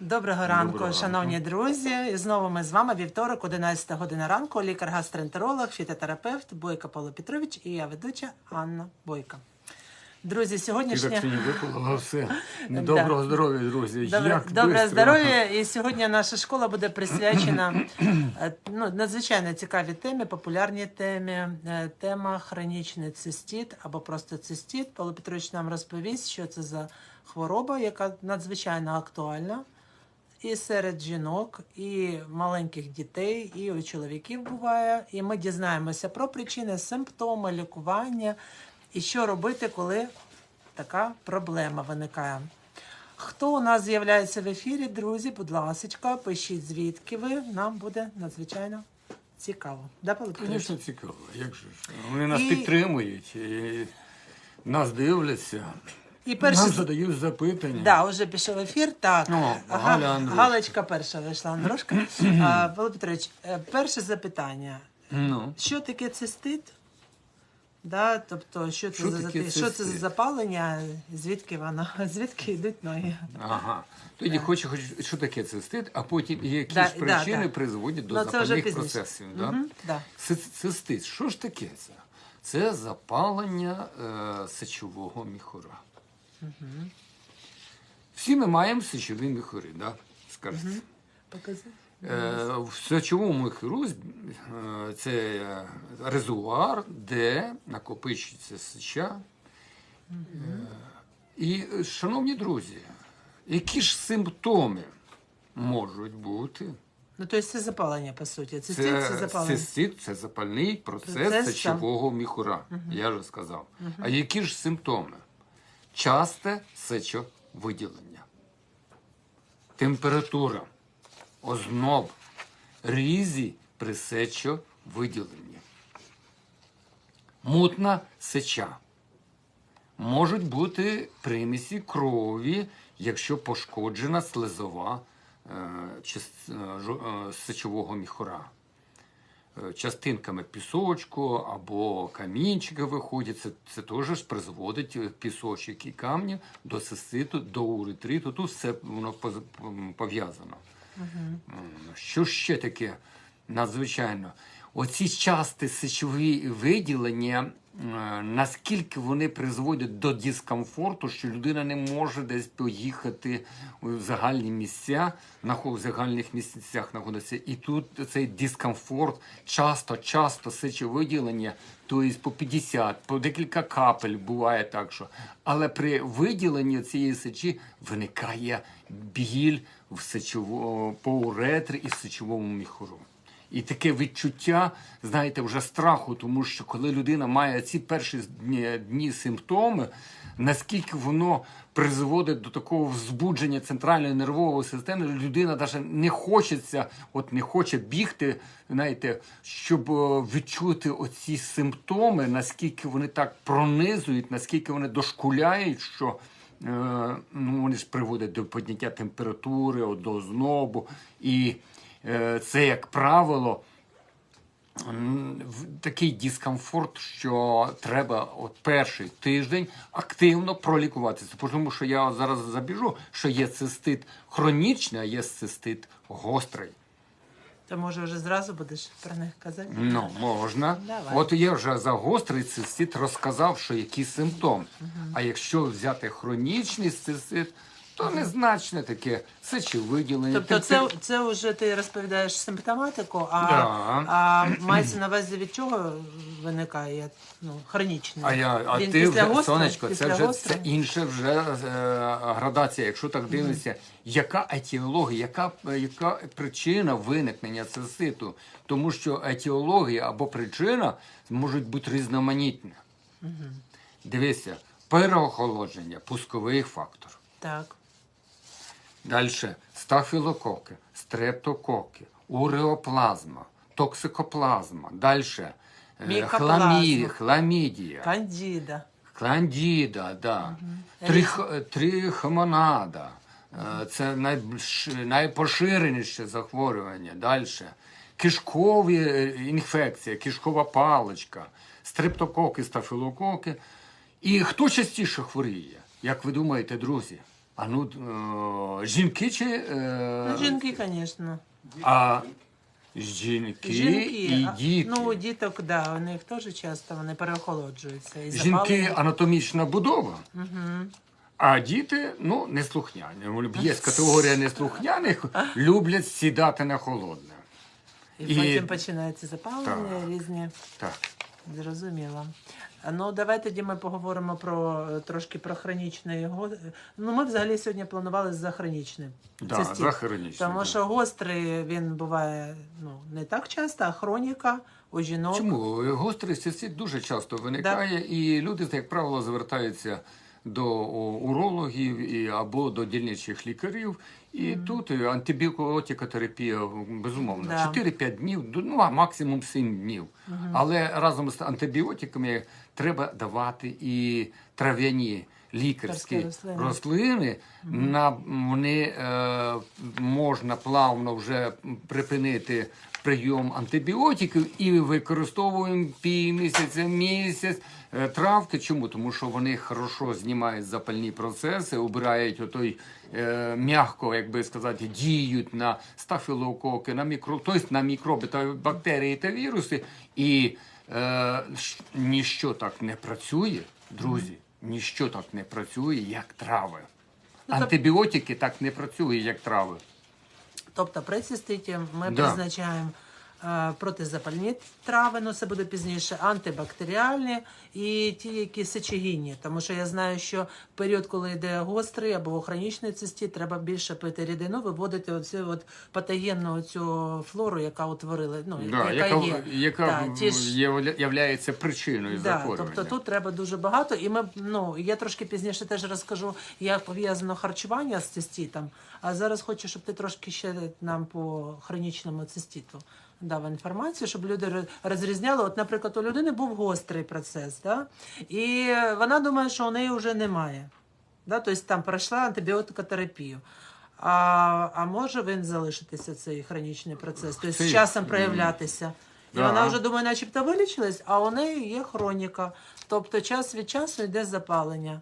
Доброго ранку, Доброго шановні друзі. І знову ми з вами вівторок, 11 година ранку. Лікар-гастроентеролог, фітотерапевт Бойко Павло Петрович і я ведуча Анна Бойко. Друзі, сьогоднішня сьогодні випила все. Доброго здоров'я, друзі. Добре, Як добре здоров'я. І сьогодні наша школа буде присвячена е, ну, надзвичайно цікавій темі, популярній темі. Е, Тема хронічний цистит або просто цистит. Павло Петрович нам розповість, що це за хвороба, яка надзвичайно актуальна. І серед жінок, і маленьких дітей, і у чоловіків буває. І ми дізнаємося про причини, симптоми, лікування і що робити, коли така проблема виникає. Хто у нас з'являється в ефірі, друзі, будь ласка, пишіть звідки ви. Нам буде надзвичайно цікаво. Да, Звісно, цікаво. Як же ж? Вони нас І- підтримують, і нас дивляться, І перше нам задають запитання. Да, вже пішов ефір. Так, О, Ага, Галя Андрушка. Галочка перша вийшла Андрушка. А, Павло Петрович, е, перше запитання. Ну, Що таке цистит? Да, тобто, що це, Що за, таке що це за цистит? запалення, звідки воно, звідки йдуть ноги? ага. Тоді хочу, хочу, що таке цистит, а потім які Да, причини да. призводять до Ну, це вже запальних пізніше. процесів. Да? Мгм, да. Ци- Цистит, що ж таке це? Це запалення е, сечового міхура. Всі ми маємо сечові міхури, да? скажете. Покази. Е, В сечовому міхуру е, це е, резервуар, де накопичується сеча. І, шановні друзі, які ж симптоми можуть бути? Ну, тобто це запалення, по суті. Цистит це, Це запалення. цистит – це запальний процес, Процес, сечового міхура. Я вже сказав. А які ж симптоми? Часте сечовиділення, температура, озноб, різі при сечовиділенні, мутна сеча. Можуть бути примісі крові, якщо пошкоджена слизова е, част- е, е, сечового міхура. Е, Частинками пісочку або камінчики виходять. Це, це теж призводить е, пісочок і камні до сеситу, до уретриту. Тут все воно пов'язано. Угу. Що ще таке надзвичайно? Оці часті сечові виділення, наскільки вони призводять до дискомфорту, що людина не може десь поїхати в загальні місця, нахо- в загальних місцях знаходиться. І тут цей дискомфорт, часто, часто сечовиділення, тобто по 50, по декілька капель буває так, що. Але при виділенні цієї сечі виникає біль в сечово, по уретрі і в сечовому міхуру. І таке відчуття, знаєте, вже страху, тому що коли людина має ці перші дні, дні симптоми, наскільки воно призводить до такого взбудження центральної нервової системи, людина навіть не хочеться, от не хоче бігти, знаєте, щоб е, відчути оці симптоми, наскільки вони так пронизують, наскільки вони дошкуляють, що е, ну, вони ж приводять до підняття температури, до знобу. І це, як правило, такий дискомфорт, що треба от перший тиждень активно пролікуватися. Тому що я зараз забіжу, що є цистит хронічний, а є цистит гострий. То може вже зразу будеш про них казати? Ну, можна. Давай. От я вже за гострий цистит розказав, що які симптоми. А якщо взяти хронічний цистит, то незначне таке сечовиділення. Тобто це, це вже ти розповідаєш симптоматику, а, Да. а мається на увазі від чого виникає ну, хронічний? А я, а Він ти після вже гострого? сонечко, це Після вже це гострого? інше вже е, градація. Якщо так дивишся, яка етіологія, яка, яка причина виникнення циститу? Тому що етіологія або причина можуть бути різноманітні. Дивися, переохолодження, пусковий фактор. Так. Далі стафілококи, стрептококи, уреоплазма, токсикоплазма. Далі Мікоплазма. хламі, хламідія. Кандіда. Кландіда, да. Трих, трихомонада. Е, Це найбільш, найпоширеніше захворювання. Далі. Кишкові е, інфекції, кишкова паличка, стрептококи, стафілококи. І хто частіше хворіє? Як ви думаєте, друзі? А ну, е, жінки чи. Е, Ну, жінки, звісно. А жінки, і а- діти. Ну, діток, да, у них теж часто вони переохолоджуються. І Жінки запалення. анатомічна будова. А діти, ну, неслухняні. Є категорія неслухняних, люблять сідати на холодне. І, і- потім починається запалення Так. різні. Так. Зрозуміло. Ну, давай тоді ми поговоримо про е, трошки про хронічне його. Ну, ми взагалі сьогодні планували за хронічним. Да, за хронічне, Тому да. що гострий він буває ну, не так часто, а хроніка у жінок. Чому? Гострий цистит дуже часто виникає, і люди, як правило, звертаються до урологів і, або до дільничих лікарів. І тут е, антибіотикотерапія, безумовно, Да. 4-5 днів, ну а максимум 7 днів. Але разом з антибіотиками треба давати і трав'яні лікарські рослини. рослини. На, вони е, можна плавно вже припинити прийом антибіотиків і використовуємо півмісяця, місяць е, травки. Чому? Тому що вони хорошо знімають запальні процеси, убирають отой е, м'яко, як би сказати, діють на стафілококи, на мікро, тобто на мікроби та бактерії та віруси. І е, ніщо так не працює, друзі. Ніщо так не працює, як трави. Ну, Антибіотики так не працюють, як трави. Тобто при циститі ми Да. призначаємо протизапальні трави, ну це буде пізніше, антибактеріальні і ті, які сечогінні. Тому що я знаю, що в період, коли йде гострий або хронічний цистит, треба більше пити рідину, виводити оцю от патогенну цю флору, яка утворили. Ну, Да, яка, яка є. яка Да, ті ж- є, являється причиною Да, захворювання. тобто тут треба дуже багато, і ми ну я трошки пізніше теж розкажу, як пов'язано харчування з циститом. А зараз хочу, щоб ти трошки ще нам по хронічному циститу дав інформацію, щоб люди розрізняли. От, наприклад, у людини був гострий процес, да? і вона думає, що у неї вже немає. Да? Тобто там пройшла антибіотикотерапію. А, а може він залишитися цей хронічний процес, тобто з часом проявлятися. І Да. вона вже думає, начебто вилічилась, а у неї є хроніка. Тобто час від часу йде запалення.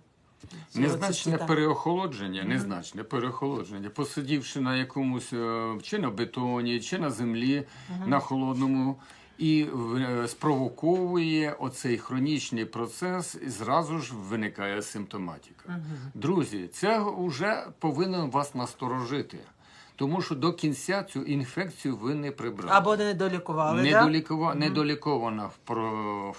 Незначне переохолодження, незначне переохолодження. Посидівши на якомусь е, чи на бетоні, чи на землі на холодному, і е, спровоковує оцей хронічний процес, і зразу ж виникає симптоматика. Друзі, це вже повинен вас насторожити. Тому що до кінця цю інфекцію ви не прибрали. Або не долікували, да? Недолікова, недолікована про-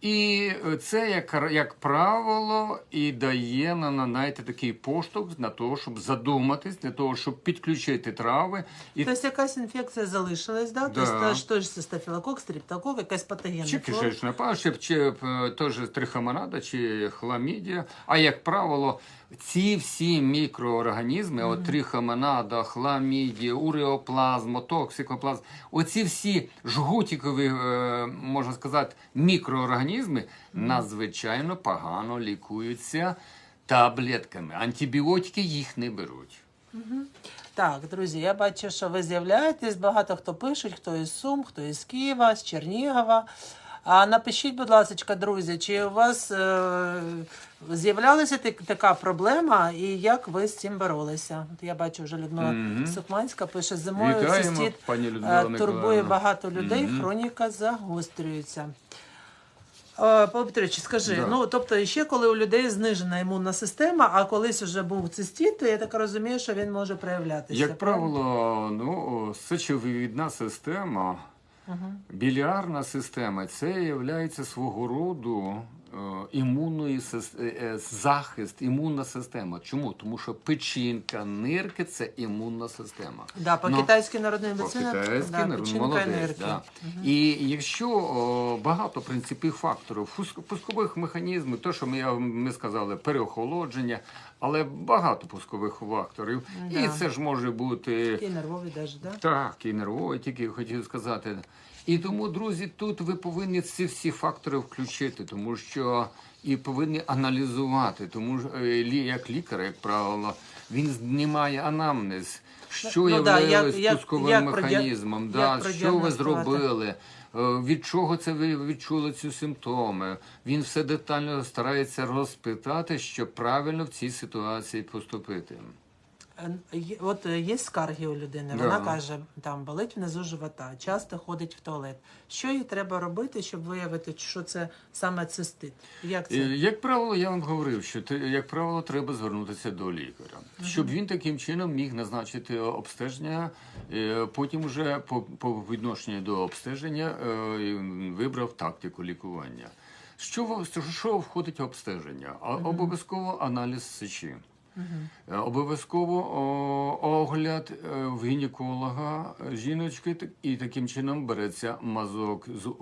І це, як, як правило, і дає на, на знаєте, такий поштовх на того, щоб задуматись, для того, щоб підключити трави. І Тобто якась інфекція залишилась, да? Да. Тобто ж той ж стафілокок, стриптокок, якась патогенна чи кишечна паща, чи е, теж трихомонада, чи хламідія. А як правило, ці всі мікроорганізми, от трихомонада, хламідія, уреоплазм, токсикоплазм, оці всі жгутікові, е, можна сказати, мікроорганізми надзвичайно погано лікуються таблетками. Антибіотики їх не беруть. Так, друзі, я бачу, що ви з'являєтесь. Багато хто пишуть, хто із Сум, хто із Києва, з Чернігова. А напишіть, будь ласка, друзі, чи у вас е, з'являлася так- така проблема, і як ви з цим боролися? От я бачу, вже Людмила Мгм. Сукманська пише зимою цистит е, турбує багато людей, Мгм. хроніка загострюється. Е, Павло Петрович, скажи, Да. ну тобто ще коли у людей знижена імунна система, а колись вже був цистіт, то я так розумію, що він може проявлятися. Як правило, ну, сечовивідна система, біліарна система це є свого роду імунної сис- е, е, захист, імунна система. Чому? Тому що печінка, нирки це імунна система. Да, по Но, китайській народній медицині По китайській да, народ- печінка і молодець, нирки. да. І якщо о, багато принципів факторів, пускових механізмів, то, що ми, ми сказали, переохолодження, але багато пускових факторів. І це ж може бути І нервові навіть, да? так, і нервовий, тільки хотів сказати. І тому, друзі, тут ви повинні ці всі фактори включити, тому що і повинні аналізувати. Тому що е, як лікар, як правило, він знімає анамнез, що Ну, ну, да, як- як- пусковим як механізмом, як да, що ви зробили. Від чого це ви відчули ці симптоми. Він все детально старається розпитати, щоб правильно в цій ситуації поступити. Е, є- От е, є скарги у людини. Да. Вона каже, там болить внизу живота, часто ходить в туалет. Що їй треба робити, щоб виявити, що це саме цистит? Як це? Як правило, я вам говорив, що те- як правило, треба звернутися до лікаря, щоб він таким чином міг назначити обстеження. е, Потім уже по, по відношенню до обстеження е, вибрав тактику лікування. Що, в- що входить в обстеження? А- Обов'язково аналіз сечі. Е, Обов'язково огляд е, в гінеколога е, жіночки, і таким чином береться мазок з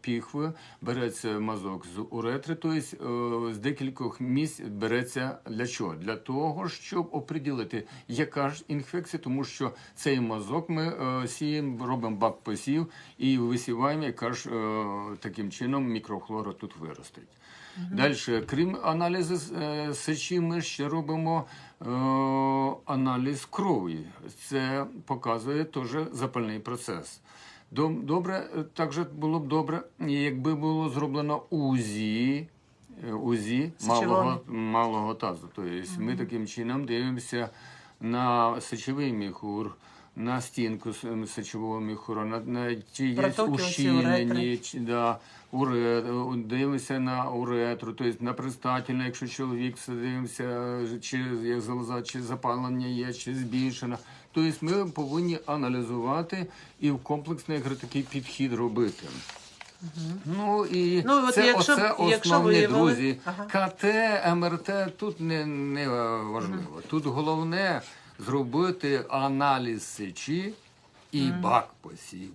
піхви, береться мазок з уретри, тобто з декількох місць береться для чого? Для того, щоб оприділити, яка ж інфекція, тому що цей мазок ми сіємо, робимо бак посів і висіваємо, яка ж таким чином мікрофлора тут виростить. Далі, крім аналізу е, сечі, ми ще робимо е, аналіз крові. Це показує теж запальний процес. Добре, е, також було б добре, якби було зроблено УЗІ, УЗІ малого, малого тазу. Тобто ми таким чином дивимося на сечовий міхур, на стінку сечового міхура, на, на ті є Протоки ущільнені, чи- да, уре, дивимося на уретру, тобто на пристательне, якщо чоловік це дивимося, чи як залоза, чи запалення є, чи збільшено. Тобто ми повинні аналізувати і в комплексний такий підхід робити. Ну і Ну, от це якщо оце якщо основні виявили- друзі. Ага. КТ, МРТ тут не, не важливо. Тут головне зробити аналіз сечі і бак посів.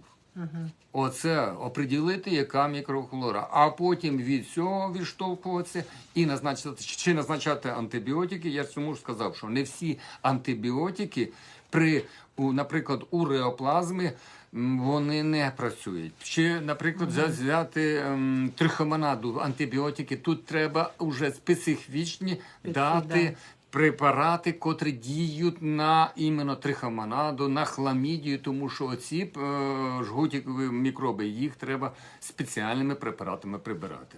Оце оприділити, яка мікрофлора, а потім від цього відштовхуватися і назначити чи назначати антибіотики. Я цьому ж сказав, що не всі антибіотики при, наприклад, у реоплазмі вони не працюють. Чи, наприклад, взя- взяти ем, трихомонаду антибіотики, тут треба вже специфічні дати да. Препарати, котрі діють на іменно трихомонаду, на хламідію, тому що оці е, жгутікові мікроби, їх треба спеціальними препаратами прибирати.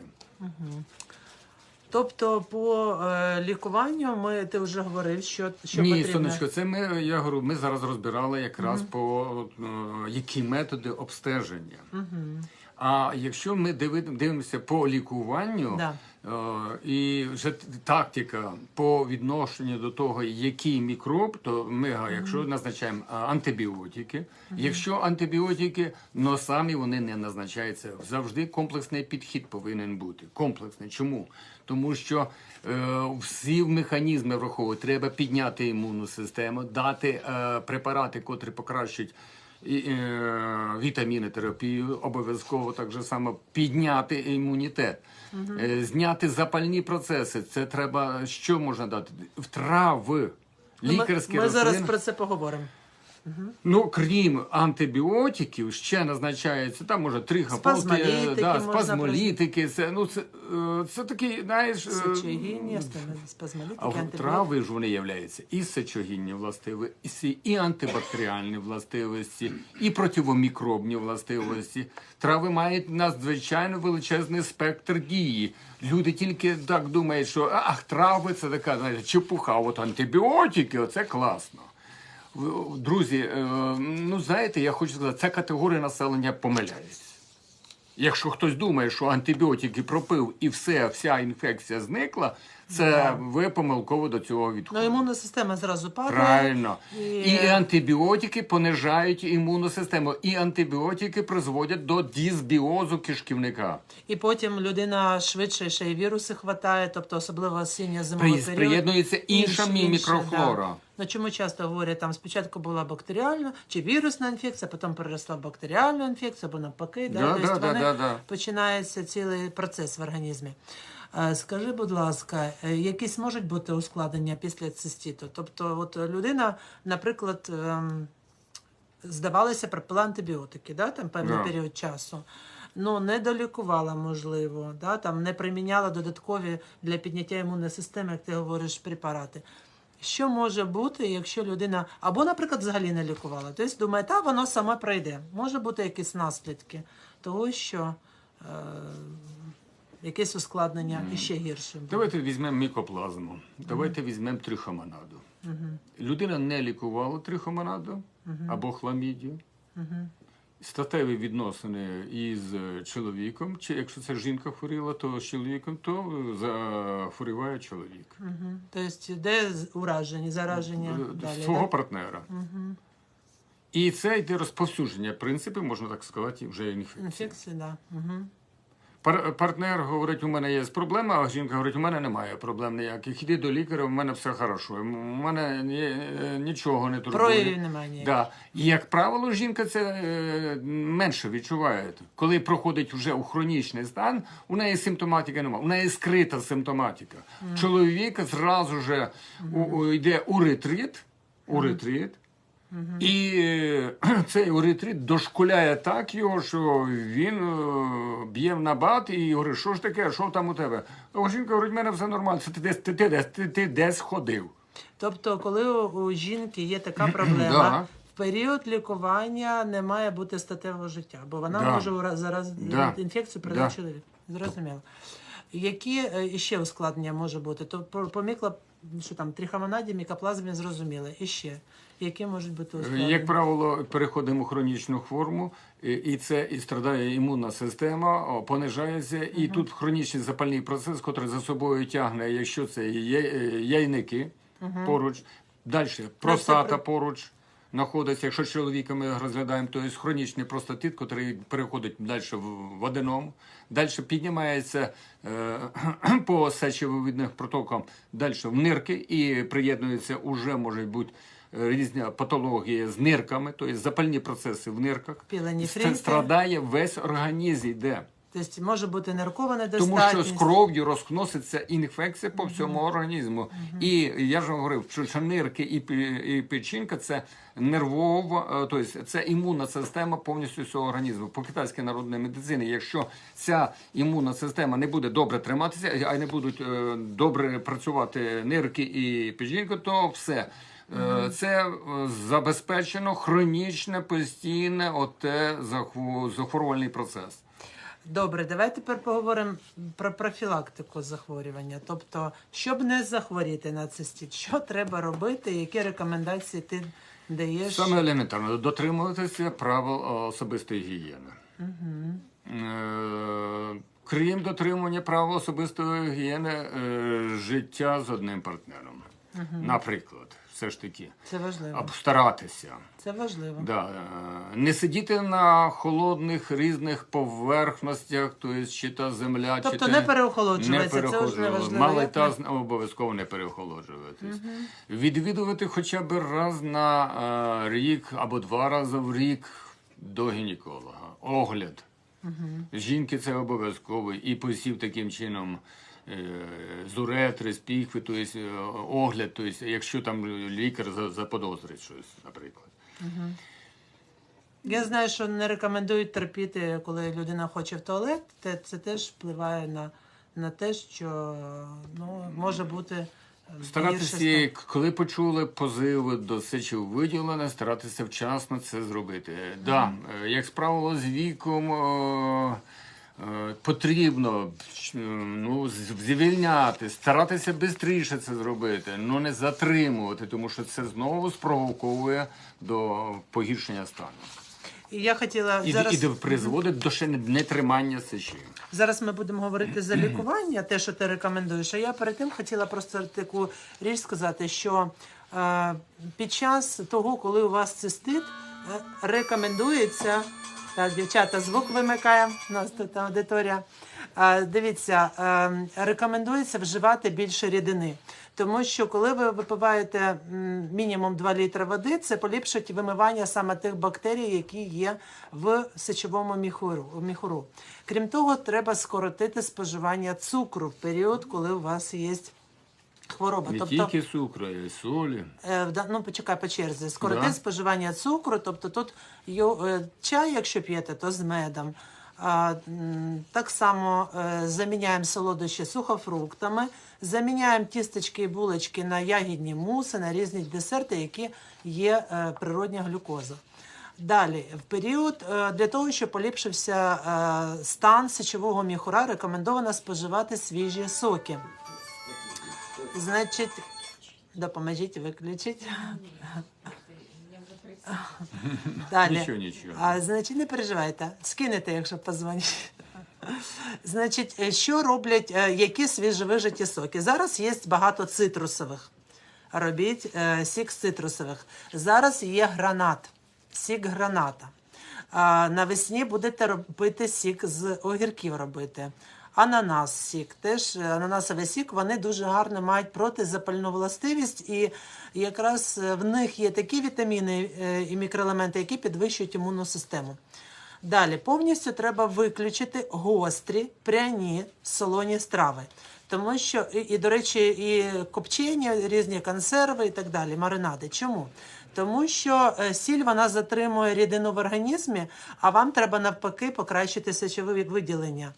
Тобто, по е, лікуванню ми ти вже говорив, що, що Ні, потрібно. сонечко, це ми я говорю, ми зараз розбирали якраз по е, які методи обстеження. А якщо ми диви- дивимося по лікуванню, Да. е, і вже тактика по відношенню до того, який мікроб, то ми, га- якщо назначаємо антибіотики, якщо антибіотики, но самі вони не назначаються. Завжди комплексний підхід повинен бути. Комплексний. Чому? Тому що е, всі механізми враховують. Треба підняти імунну систему, дати е, препарати, котрі покращують вітаміни терапію, обов'язково так же само підняти імунітет, е, зняти запальні процеси. Це треба що можна дати? В трави. лікарські ми, ми зараз про це поговоримо. Ну, крім антибіотиків, ще назначається там може трихополки, Спазмолітики да, спазмолітики. Це ну це, е, це такий, знаєш, е, Сечогінні, спазмолітики, а в трави ж вони являються і сечогінні властивості, і антибактеріальні властивості, і противомікробні властивості. Трави мають надзвичайно величезний спектр дії. Люди тільки так думають, що ах, трави це така знаєте, чепуха, от антибіотики, оце класно. Друзі, е, ну знаєте, я хочу сказати, ця категорія населення помиляється. Якщо хтось думає, що антибіотики пропив і все, вся інфекція зникла, це ви помилково до цього Ну, імунна система зразу падає. Правильно. І- І антибіотики понижають імунну систему, і антибіотики призводять до дисбіозу кишківника. І потім людина швидше ще й віруси хватає, тобто особливо осінньо При- зимовий період. Приєднується інша Інше, мікрофлора. да. Ну чому часто говорять, там спочатку була бактеріальна чи вірусна інфекція, потім переросла в бактеріальну інфекцію, або навпаки, да, Да, тобто да, да, да, да. починається цілий процес в організмі. Е, Скажи, будь ласка, е, якісь можуть бути ускладнення після цистіту? Тобто, от людина, наприклад, ем, здавалося, пропила антибіотики, да, там певний Да. період часу. Ну, не долікувала, можливо, да, там не приміняла додаткові для підняття імунної системи, як ти говориш, препарати. Що може бути, якщо людина або, наприклад, взагалі не лікувала? Тобто думає, та воно саме пройде. Може бути якісь наслідки. того, що е, якесь ускладнення іще гірше. буде. Давайте візьмемо мікоплазму, давайте візьмемо трихомонаду. Людина не лікувала трихомонаду або хламідію. Статеві відносини із чоловіком, чи якщо це жінка хворіла, то з чоловіком, то захворіває чоловік. Мгм. Тобто, де ураження, зараження далі? свого да? партнера. І це йде розповсюдження, в принципі, можна так сказати, вже інфекції. Інфекції, да. Угу. Пар- партнер говорить, у мене є проблема, а жінка говорить, у мене немає проблем ніяких. Іди до лікаря, у мене все хорошо. У мене ні- е, нічого не турбує. Проявів немає. Да. І як правило, жінка це е, менше відчуває. Коли проходить вже у хронічний стан, у неї симптоматики немає. У неї скрита симптоматика. Чоловік зразу же у, у, йде у ретрит, у ретрит. І е, цей уретрит дошкуляє так його, що він е, б'є в набат і говорить, що ж таке, що там у тебе? А жінка говорить, в мене все нормально, це ти десь ти, ти, десь- ти, ти десь ходив. Тобто, коли у, жінки є така проблема, в період лікування не має бути статевого життя, бо вона Да. може зараз Да. інфекцію передати Да. чоловік. Зрозуміло. Які е, іще ускладнення може бути? То по, по що там, трихомонаді, мікоплазмі зрозуміли. І ще. Які можуть бути ускладнення? Як правило, переходимо у хронічну форму, і, це і страдає імунна система, понижається, і тут хронічний запальний процес, який за собою тягне, якщо це є, е, яйники поруч, далі простата поруч. Знаходиться, якщо чоловіка ми розглядаємо, то є хронічний простатит, який переходить далі в в аденом, далі піднімається е, по сечовивідних протокам далі в нирки і приєднується уже може бути різні патології з нирками, тобто запальні процеси в нирках. Страдає весь організм, йде. Тобто може бути неркова Тому що з кров'ю розноситься інфекція по всьому організму. І я ж говорив, що нирки і, печінка це нервова, е, тобто це імунна система повністю всього організму. По китайській народній медицині, якщо ця імунна система не буде добре триматися, а не будуть е, добре працювати нирки і печінка, то все. Е, Це забезпечено хронічне, постійне оте захворювальний процес. Добре, давай тепер поговоримо про профілактику захворювання. Тобто, щоб не захворіти на цистит, що треба робити, які рекомендації ти даєш? Саме елементарно дотримуватися правил особистої гігієни. Е, Крім дотримання правил особистої гігієни, е, життя з одним партнером. Наприклад, все ж таки, Це важливо. або старатися. Це важливо. Да, е, не сидіти на холодних різних поверхностях, тобто чи та земля, чи Тобто не переохолоджуватися, це вже важливо. Малий таз обов'язково не переохолоджуватись. Відвідувати хоча б раз на е, рік або два рази в рік до гінеколога. Огляд. Жінки це обов'язково. І посів таким чином з уретри, з піхви, тобто е, огляд, тобто, якщо там лікар заподозрить щось, наприклад. Я знаю, що не рекомендують терпіти, коли людина хоче в туалет. Те- Це теж впливає на, на те, що ну, може бути е, Старатися, коли почули позиви до сечовиділення, старатися вчасно це зробити. Да, е, як правило, з віком е, потрібно е, ну, звільняти, старатися швидше це зробити, але не затримувати, тому що це знову спровоковує до погіршення стану. І я хотіла І, зараз. і призводить до ще нетримання сечі. Зараз ми будемо говорити за лікування, те, що ти рекомендуєш. А я перед тим хотіла просто таку річ сказати, що е, під час того, коли у вас цистит, е, рекомендується. Так, дівчата, звук вимикає. У нас тут аудиторія. Дивіться, рекомендується вживати більше рідини. Тому що коли ви випиваєте мінімум 2 літри води, це поліпшить вимивання саме тих бактерій, які є в сечовому міхуру. Крім того, треба скоротити споживання цукру в період, коли у вас є хвороба. Не тобто, тільки цукру, а й солі. Е, Ну, почекай по черзі. Скоротити Да. споживання цукру, тобто тут йо- е, чай, якщо п'єте, то з медом. А, м, так само е, заміняємо солодощі сухофруктами, заміняємо тістечки і булочки на ягідні муси, на різні десерти, які є е, природня глюкоза. Далі, в період е, для того, щоб поліпшився е, стан сечового міхура, рекомендовано споживати свіжі соки. Значить, допоможіть виключити. Далі. Нічого, нічого. А, значить, не переживайте, скинете, якщо позвонить. Значить, що роблять, е, які свіжовижаті соки? Зараз є багато цитрусових. Робіть е, сік з цитрусових. Зараз є гранат, сік граната. А, навесні будете робити сік з огірків робити. Ананас сік, теж е, ананасовий сік, вони дуже гарно мають протизапальну властивість, і якраз е, в них є такі вітаміни е, і мікроелементи, які підвищують імунну систему. Далі повністю треба виключити гострі, пряні, солоні страви. Тому що, і, і до речі, і копчення, різні консерви і так далі, маринади. Чому? Тому що сіль вона затримує рідину в організмі, а вам треба навпаки покращити сечове виділення.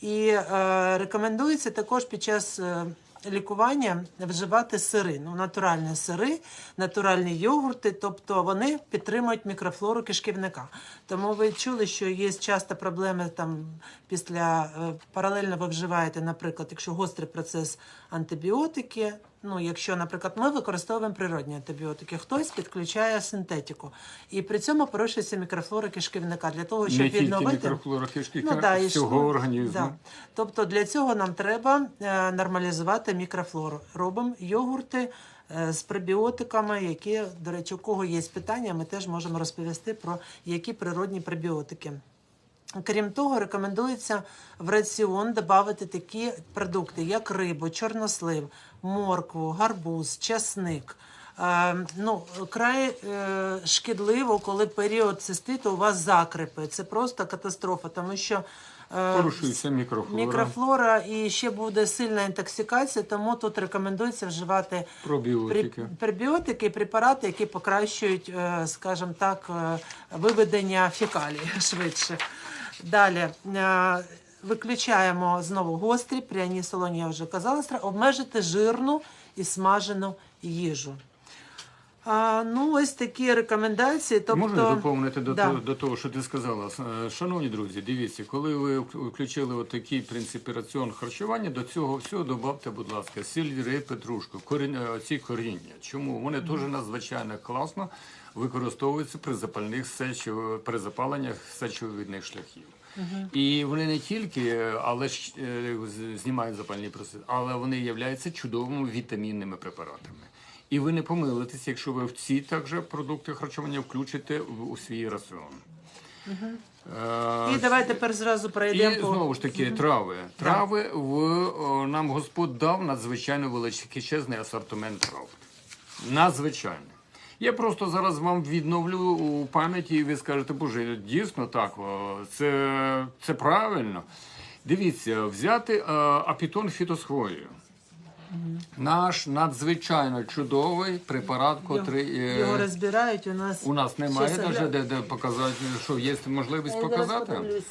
І е, рекомендується також під час е, лікування вживати сири, ну, натуральні сири, натуральні йогурти, тобто вони підтримують мікрофлору кишківника. Тому ви чули, що є часто проблеми там після е, паралельно ви вживаєте, наприклад, якщо гострий процес антибіотики. Ну, якщо, наприклад, ми використовуємо природні антибіотики, хтось підключає синтетику, і при цьому порушується мікрофлора кишківника для того, щоб Не тільки відновити мікрофлора кишківника, Ну, да, і всього шлунок. організму. Да. Тобто для цього нам треба е, нормалізувати мікрофлору. Робимо йогурти е, з пребіотиками, які, до речі, у кого є питання, ми теж можемо розповісти про які природні пребіотики. Крім того, рекомендується в раціон додати такі продукти, як рибу, чорнослив, моркву, гарбуз, часник. Е, ну, край е, шкідливо, коли період циститу у вас закрипи. Це просто катастрофа, тому що е, Порушується мікрофлора. мікрофлора і ще буде сильна інтоксикація, тому тут рекомендується вживати Пробіотики. Пребіотики препарати, які покращують, е, скажімо так, виведення фекалій швидше. Далі е, виключаємо знову гострі, пряні солоні, я вже казала, обмежити жирну і смажену їжу. А, ну, ось такі рекомендації. Тобто, Можна доповнити до, Да. того, до того, що ти сказала. Е, Шановні друзі, дивіться, коли ви включили отакий принцип раціон харчування, до цього всього додавте, будь ласка, сіль, петрушку, корінь, е, ці коріння. Чому? Вони теж надзвичайно класно використовуються при запальних сечов, при запаленнях сечовидних шляхів. І вони не тільки, але ж е, знімають запальні процеси, але вони являються чудовими вітамінними препаратами. І ви не помилитесь, якщо ви в ці також продукти харчування включите в- у свій раціон. Е, І давай тепер зразу пройдемо і по знову ж таки трави. Трави в о, нам Господь дав надзвичайно величезний асортимент трав. Надзвичайно. Я просто зараз вам відновлю у пам'яті, і ви скажете, боже, дійсно так, це, це правильно. Дивіться, взяти е, апітон фітосхвою. Наш надзвичайно чудовий препарат, котрий е, його розбирають. У нас у нас немає навіть де, де показати, що є можливість показати.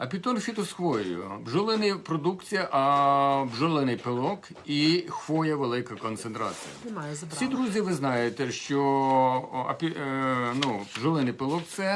А пітон фітосхвою, бджолиний продукція, а бджолиний пилок і хвоя велика концентрація. Немає Всі друзі, ви знаєте, що о, апі- е, ну, бджолиний пилок це